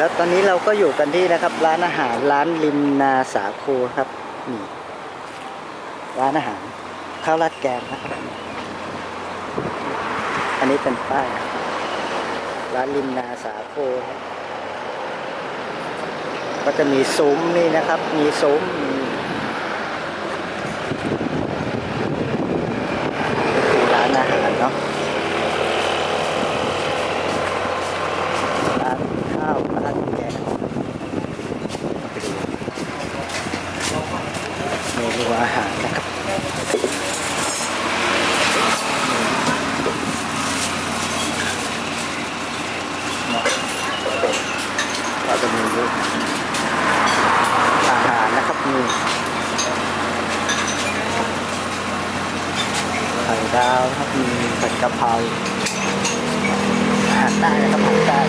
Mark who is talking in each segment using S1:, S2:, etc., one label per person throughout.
S1: แล้วตอนนี้เราก็อยู่กันที่นะครับ ร้านอาหารร้านริมนาสาคูครับนี่ร้านอาหารข้าวราดแกงนะครับ อันนี้เป็นป้ายร้านริมนาสาคูครับก็จะมีซุ้มนี่นะครับ มีซุ้มมีนี่คือร้านอาหารเนาะ ร้านข้าวร้านแกงไปดู เมนูอาหารนะครับก็จะมีอาหารนะครับมีไข่ดาวครับมีผัดกะเพราอาหารใต้นะครับอาหารใต้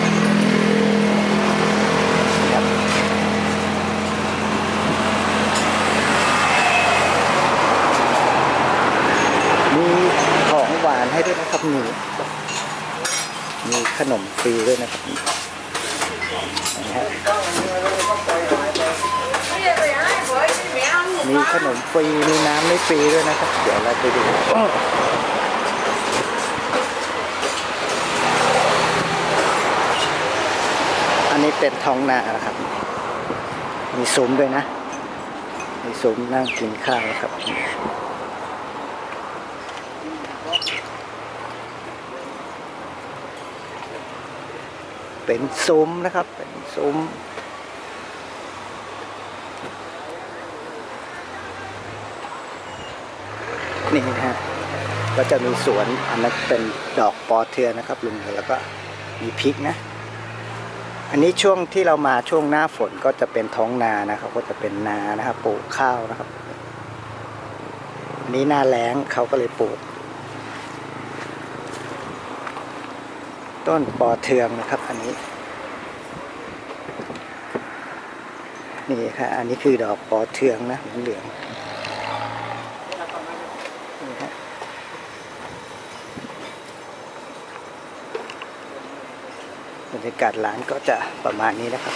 S1: ครับมีของหวานให้ด้วยนะครับ มีมีขนมฟรีด้วยนะครับนะฮะมีขนมฟรีมีน้ำไม่ฟรีด้วยนะครับ เดี๋ยวเราไปดูอันนี้เป็นท้องนานะครับ มีซุ้มด้วยนะ มีซุ้มนั่งกินข้าวครับ เป็นซุ้มนะครับ เป็นซุ้มนี่นะฮะก็จะมีสวนอันนั้นเป็นดอกปอเทือนะครับลุงแล้วก็มีพริกนะ อันนี้ช่วงที่เรามาช่วงหน้าฝนก็จะเป็นท้องนานะครับ ก็จะเป็นนานะครับปลูกข้าวนะครับอันนี้หน้าแล้งเขาก็เลยปลูก ต้นปอเทืองนะครับ อันนี้ นี่ค่ะ อันนี้คือดอกปอเทืองนะเหลืองนี่ฮะบรรยากาศร้านก็จะประมาณนี้นะครับ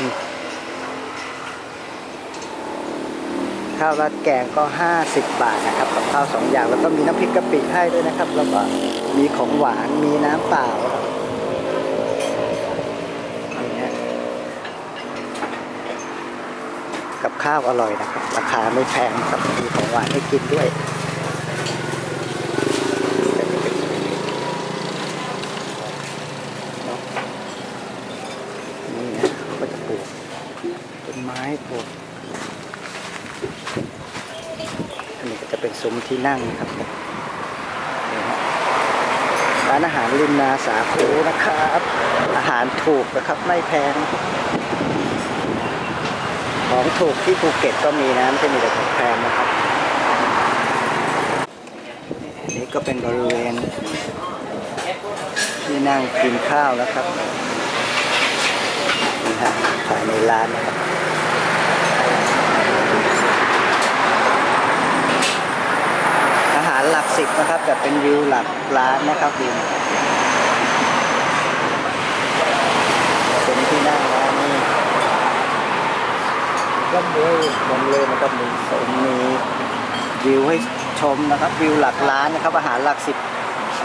S1: ข้าวราดแกงก็ 50 บาทนะครับกับข้าวสองอย่างแล้วก็มีน้ำพริกกะปิให้ด้วยนะครับ แล้วก็มีของหวานมีน้ำเปล่าครับนี่ฮะกับ ข้าวอร่อยนะครับ ราคาไม่แพงครับมีของหวานให้กินด้วยนี่นะก็จะปลูกต้นไม้ปลูกอันนี้ก็จะเป็นซุ้มที่นั่งนะครับร้านอาหารริมนาสาคูนะครับ อาหารถูกนะครับไม่แพง ของถูกที่ภูเก็ตก็มีนะไม่ใช่มีแต่ของแพงนะครับอันนี้ก็เป็นบริเวณ ที่นั่งกินข้าวนะครับนี่ฮะภายในร้านนะครับอาหารหลักสิบนะครับ แต่เป็นวิวหลักร้านนะครับวิวเป็นที่นั่ง ร้านนี่ก็มีบนเลยนะครับมีสมมีวิวให้ชมนะครับวิวหลักร้านนะครับอาหารหลักสิบ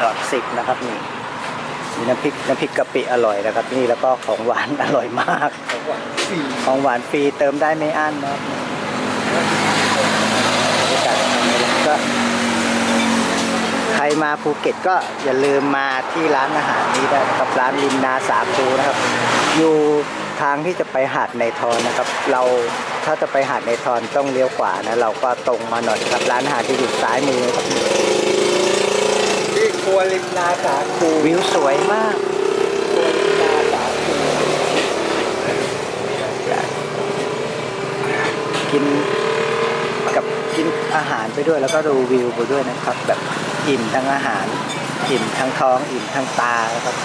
S1: หลักสิบนะครับนี่มีน้ำพริกน้ำพริกกะปิอร่อยนะครับนี่แล้วก็ของหวานอร่อยมาก ของหวานฟรีเติมได้ไม่อั้นนะครับบรรยากาศก็ใครมาภูเก็ตก็อย่าลืมมาที่ร้านอาหารนี้ได้นะครับร้านริมนาสาคูนะครับ อยู่ทางที่จะไปหาดในทอนนะครับ เรา ถ้าจะไปหาดในทอนต้องเลี้ยวขวานะ เราก็ตรงมาหน่อยครับร้านอาหารที่อยู่ซ้ายมือครับ
S2: ที่ครัวริมนาสาคู
S1: วิวสวยมาก
S2: ครัวริมนาสาคู
S1: กินกับกินอาหารไปด้วยแล้วก็ดูวิวไปด้วยนะครับ แบบอิ่มทั้งอาหารอิ่มทั้งท้องอิ่มทั้งตานะครับ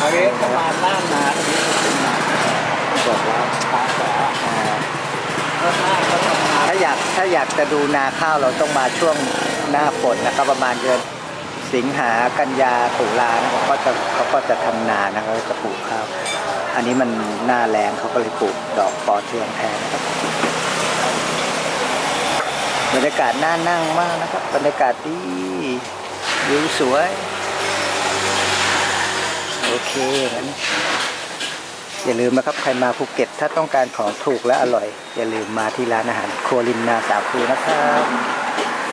S2: อันนี้ประมาณหน้านาอันนี้เป็นนา
S1: บอกแล้ว
S2: ตาสา
S1: อ่าถ้าอยากถ้าอยากจะดูนาข้าวเราต้องมาช่วงหน้าฝนนะครับ ประมาณเดือนสิงหากันยาตุลานะครับก็จะเขาก็จะทำนานะครับจะปลูกข้าว อันนี้มันหน้าแรงเขาก็เลยปลูกดอกปอเทืองแทนครับบรรยากาศน่านั่งมากนะครับ บรรยากาศดีวิวสวย โอเคงั้น อย่าลืมนะครับใครมาภูเก็ต ถ้าต้องการของถูกและอร่อย อย่าลืมมาที่ร้านอาหารครัวลินนาสาคูนะครับ